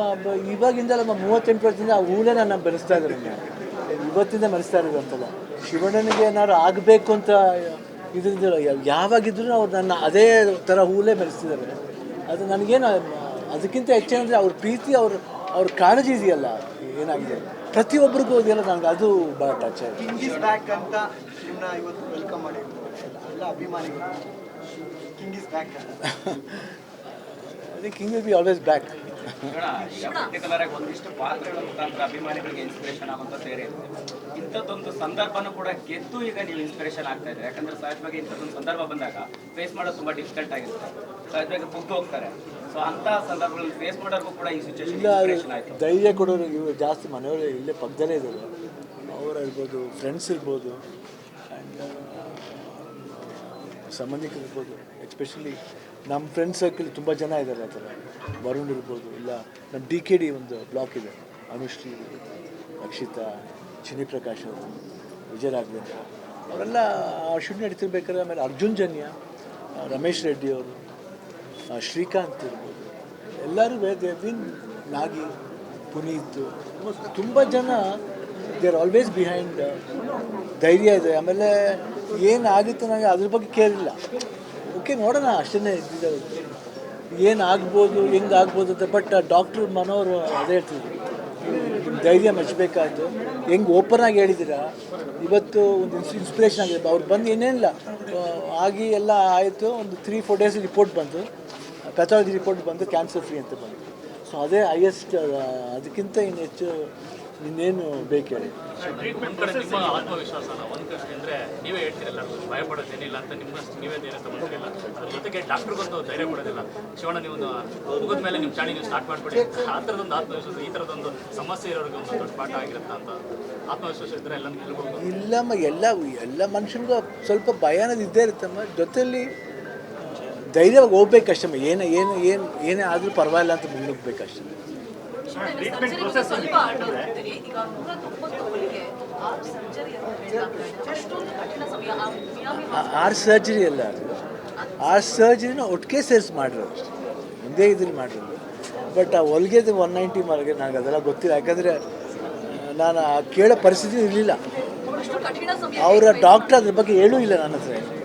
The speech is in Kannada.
ಆ ಇವಾಗಿಂದಲ್ಲ ಮ- ಮೂವತ್ತೆಂಟು ವರ್ಷದಿಂದ ಆ ಹೂಲೇ ನನ್ನ ಬೆಳೆಸ್ತಾ ಇದ್ದಾರೆ ಇವತ್ತಿಂದ ಮರೆಸ್ತಾ ಇರೋದು ಅಂತಲ್ಲ. ಶಿವಣ್ಣನಿಗೆ ಏನಾದ್ರು ಆಗಬೇಕು ಅಂತ ಇದ್ರಿಂದ ಯಾವಾಗಿದ್ರು ಅವ್ರು ನನ್ನ ಅದೇ ಥರ ಹೂಲೇ ಬೆಳೆಸ್ತಿದ್ದಾರೆ ಅದು ನನಗೇನು, ಅದಕ್ಕಿಂತ ಹೆಚ್ಚೇನಂದರೆ ಅವ್ರ ಪ್ರೀತಿ, ಅವ್ರ ಅವ್ರ ಕಾಳಜಿ ಇದೆಯಲ್ಲ? ಏನಾಗಿದೆ? ಪ್ರತಿಯೊಬ್ಬರಿಗೂ ಇದೆಯಲ್ಲ ನನಗೆ ಅದು ಭಾಳ ಟಚ್ ಕಿಂಗ್ ಇಸ್ ಬ್ಯಾಕ್ ಅಂತ ಅಭಿಮಾನಿ ಇವತ್ತು ವೆಲ್ಕಮ್ ಮಾಡಿ ಎಲ್ಲ ಅಭಿಮಾನಿಗಳು. King is back king will be always back particular ಆಗಿ ಒಂದಿಷ್ಟು ಪಾತ್ರಗಳ ಮುಖಾಂತರ ಅಭಿಮಾನಿಗಳಿಗೆ ಇನ್ಸ್ಪಿರೇಷನ್ ಆಗುವಂತ ಸೇರಿ ಇಂಥದ್ದೊಂದು ಸಂದರ್ಭನೂ ಕೂಡ ಗೆದ್ದು ಈಗ ನೀವು ಇನ್ಸ್ಪಿರೇಷನ್ ಆಗ್ತಾ ಇದ್ರೆ ಯಾಕಂದ್ರೆ ಸಹಜವಾಗಿ ಇಂಥದ್ದೊಂದು ಸಂದರ್ಭ ಬಂದಾಗ ಫೇಸ್ ಮಾಡೋದು ತುಂಬಾ ಡಿಫಿಕಲ್ಟ್ ಆಗಿರುತ್ತೆ. ಸಹಜವಾಗಿ ಕುಗ್ದು ಹೋಗ್ತಾರೆ. ಸೊ ಅಂತ ಸಂದರ್ಭಗಳಲ್ಲಿ ಫೇಸ್ ಮಾಡೋರ್ಗೂ ಕೂಡ ಈ ಸಿಚುವೇಶನ್ ಆಯ್ತು. ಧೈರ್ಯ ಕೊಡೋರು ಇವರು ಜಾಸ್ತಿ ಮನೆಯವರು ಇಲ್ಲೇ ಪಕ್ಕದಲ್ಲೇ ಇದ್ದಾರೆ. ಅವ್ರು ಇರ್ಬೋದು ಫ್ರೆಂಡ್ಸ್ ಇರ್ಬೋದು ಆ್ಯಂಡ್ ಸಂಬಂಧಿಕರು ಇರ್ಬೋದು. ಎಸ್ಪೆಷಲಿ ನಮ್ಮ ಫ್ರೆಂಡ್ ಸರ್ಕಲ್ ತುಂಬ ಜನ ಇದ್ದಾರೆ ಆ ಥರ. ವರುಣ್ ಇರ್ಬೋದು, ಇಲ್ಲ ನಮ್ಮ ಡಿ ಕೆ ಡಿ ಒಂದು ಬ್ಲಾಕ್ ಇದೆ. ಅನುಶ್ರೀ ರಕ್ಷಿತಾ ಚಿನಿ ಪ್ರಕಾಶ್ ಅವರು, ವಿಜಯ ರಾಘವೇಂದ್ರ. ಅವರೆಲ್ಲ ಆ ಶೂಟ್ ನಡೀತಿರ್ಬೇಕಾದ್ರೆ ಆಮೇಲೆ ಅರ್ಜುನ್ ಜನ್ಯ, ರಮೇಶ್ ರೆಡ್ಡಿ ಅವರು ಶ್ರೀಕಾಂತ್ ಇರ್ಬೋದು. ಎಲ್ಲರೂ ವಿನ್ ನಾಗಿ ಪುನೀತ್, ತುಂಬ ಜನ ದೇ ಆರ್ ಆಲ್ವೇಸ್ ಬಿಹೈಂಡ್ ಧೈರ್ಯ ಇದೆ. ಆಮೇಲೆ ಏನಾಗುತ್ತೆ ನನಗೆ ಅದ್ರ ಬಗ್ಗೆ ಕೇಳಿಲ್ಲ. ಓಕೆ, ನೋಡೋಣ ಅಷ್ಟೇ ಏನು ಆಗ್ಬೋದು ಹೆಂಗೆ ಆಗ್ಬೋದು ಅಂತ ಬಟ್ ಡಾಕ್ಟ್ರ್ ಮನೋರು ಅದೇ ಹೇಳ್ತಿದ್ರು. ಧೈರ್ಯ ಮೆಚ್ಚಬೇಕಾಯ್ತು. ಹೆಂಗೆ ಓಪನ್ ಆಗಿ ಹೇಳಿದ್ದೀರಾ? ಇವತ್ತು ಒಂದು ಇನ್ಸ್ ಇನ್ಸ್ಪಿರೇಷನ್ ಆಗಿದೆ. ಅವ್ರು ಬಂದು ಏನೇನಿಲ್ಲ ಆಗಿ ಎಲ್ಲ ಆಯಿತು. ಒಂದು ತ್ರೀ ಫೋರ್ ಡೇಸ್ ರಿಪೋರ್ಟ್ ಬಂತು. ಪ್ಯಾಥಾಲಜಿ ರಿಪೋರ್ಟ್ ಬಂದು ಕ್ಯಾನ್ಸರ್ ಫ್ರೀ ಅಂತ ಬಂತು. ಸೊ ಅದೇ ಹೈಯೆಸ್ಟ್ ಅದಕ್ಕಿಂತ ಇನ್ನು ಹೆಚ್ಚು ಇನ್ನೇನು ಬೇಕು? ಹೇಳಿ ಒಂದ್ ಕಡೆ ನಿಮ್ಮ ಆತ್ಮವಿಶ್ವಾಸನ. ಒಂದು ಕಷ್ಟ ಅಂದ್ರೆ ನೀವೇ ಹೇಳ್ತೀರಲ್ಲ ಭಯಪಡೋದೇನಿಲ್ಲ ಅಂತ ನಿಮ್ಮಷ್ಟು ನೀವೇ ಧೈರ್ಯ ತಗೊಂಡಿಲ್ಲ ಅದ್ರ ಜೊತೆಗೆ ಡಾಕ್ಟರ್ಗೊಂದು ಧೈರ್ಯ ಕೊಡೋದಿಲ್ಲ. ಶಿವಣ್ಣ ನೀವು ಮುಗಿದ ಮೇಲೆ ನಿಮ್ಮ ಚಾಣಿ ನೀವು ಸ್ಟಾರ್ಟ್ ಮಾಡ್ಬಿಡಿ. ಆ ಥರದೊಂದು ಆತ್ಮವಿಶ್ವಾಸ ಈ ಥರದೊಂದು ಸಮಸ್ಯೆ ಇರೋರಿಗೆ ಒಂದು ದೊಡ್ಡ ಪಾಠ ಆಗಿರುತ್ತೆ ಅಂತ. ಆತ್ಮವಿಶ್ವಾಸ ಇದ್ದರೆ ಎಲ್ಲ ಗೆಲ್ಬಹುದು ಇಲ್ಲಮ್ಮ ಎಲ್ಲ ಎಲ್ಲ ಮನುಷ್ಯನಿಗೂ ಸ್ವಲ್ಪ ಭಯ ಅನ್ನೋದು ಇದ್ದೇ ಇರುತ್ತಮ್ಮ. ಜೊತೆಯಲ್ಲಿ ಧೈರ್ಯವಾಗಿ ಹೋಗ್ಬೇಕಷ್ಟಮ್ಮ. ಏನು ಏನು ಏನು ಏನೇ ಆದರೂ ಪರವಾಗಿಲ್ಲ ಅಂತ ಮುನ್ನುಗ್ಬೇಕಷ್ಟೇ ಸ್ವಲ್ಪ ಆಡ್ತಿರ್ತೀರಿ ಈಗ ನೂರ ತೊಂಬತ್ತೊಬ್ಬರಿಗೆ ಆರು ಸರ್ಜರಿ ಅಂತ ಹೇಳ್ತಾ ಇದ್ದಾರೆ ಅಷ್ಟೊಂದು ಕಠಿಣ ಸಮಯ ಆ ಮಿಯಾಮಿ ಆರು ಸರ್ಜರಿ ಅಲ್ಲ ಅದು. ಆರು ಸರ್ಜರಿನ ಒಟ್ಟಿಗೆ ಸೇರಿಸಿ ಮಾಡಿರೋದು ಅಷ್ಟೇ. ಒಂದೇ ಇದ್ರಲ್ಲಿ ಮಾಡಿರೋದು ಬಟ್ ಆ ಹೊಲಿಗೆದು ಒನ್ ನೈಂಟಿ ಮಾರ್ಗೆ ನನಗೆ ಅದೆಲ್ಲ ಗೊತ್ತಿಲ್ಲ. ಯಾಕಂದರೆ ನಾನು ಆ ಕೇಳೋ ಪರಿಸ್ಥಿತಿ ಇರಲಿಲ್ಲ. ಅವರ ಡಾಕ್ಟರ್ ಅದ್ರ ಬಗ್ಗೆ ಹೇಳೂ ಇಲ್ಲ ನನ್ನ ಹತ್ರ.